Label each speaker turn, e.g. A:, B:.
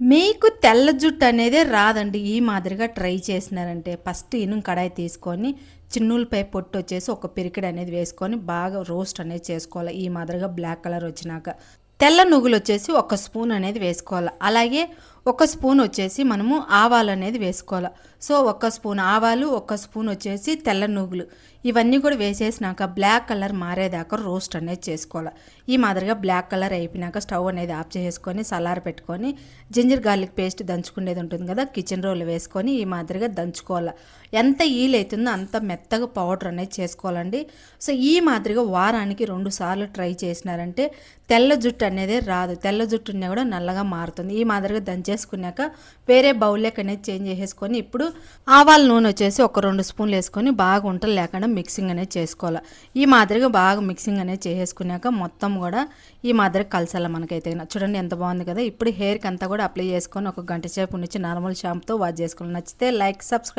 A: మీకు తెల్ల జుట్టు అనేది రాదండి. ఈ మాదిరిగా ట్రై చేసినారంటే ఫస్ట్ ఇనుం కడాయి తీసుకొని చిన్నులపై పొట్టు వచ్చేసి ఒక పిరికిడ్ అనేది వేసుకొని బాగా రోస్ట్ అనేది చేసుకోవాలి. ఈ మాదిరిగా బ్లాక్ కలర్ వచ్చినాక తెల్ల నువ్వులు వచ్చేసి ఒక స్పూన్ అనేది వేసుకోవాలి. అలాగే ఒక స్పూన్ వచ్చేసి మనము ఆవాలు అనేది వేసుకోవాలి. సో ఒక స్పూన్ ఆవాలు ఒక స్పూన్ వచ్చేసి తెల్ల నూగులు ఇవన్నీ కూడా వేసేసినాక బ్లాక్ కలర్ మారేదాకా రోస్ట్ అనేది చేసుకోవాలి. ఈ మాదిరిగా బ్లాక్ కలర్ అయిపోయినాక స్టవ్ అనేది ఆఫ్ చేసుకొని సలార్ పెట్టుకొని జింజర్ గార్లిక్ పేస్ట్ దంచుకునేది ఉంటుంది కదా కిచెన్ రోల్ వేసుకొని ఈ మాదిరిగా దంచుకోవాలి. ఎంత ఈల్ అవుతుందో అంత మెత్తగా పౌడర్ అనేది చేసుకోవాలండి. సో ఈ మాదిరిగా వారానికి రెండు సార్లు ట్రై చేసినారంటే తెల్ల జుట్టు అనేది రాదు. తెల్ల జుట్టు ఉన్నా కూడా నల్లగా మారుతుంది. ఈ మాదిరిగా వేసుకున్నాక వేరే బౌల్లోకి అనేది చేంజ్ చేసేసుకొని ఇప్పుడు ఆవాల నూనె వచ్చేసి ఒక రెండు స్పూన్లు వేసుకొని బాగా ఉంటలు లేకుండా మిక్సింగ్ అనేది చేసుకోవాలి. ఈ మాదిరిగా బాగా మిక్సింగ్ అనేది చేసేసుకున్నాక మొత్తం కూడా ఈ మాదిరి కలసాల మనకైతే. చూడండి ఎంత బాగుంది కదా. ఇప్పుడు హెయిర్కి అంతా కూడా అప్లై చేసుకొని ఒక గంట సేపు నుంచి నార్మల్ షాంపుతో వాష్ చేసుకోవాలి. నచ్చితే లైక్ సబ్స్క్రైబ్.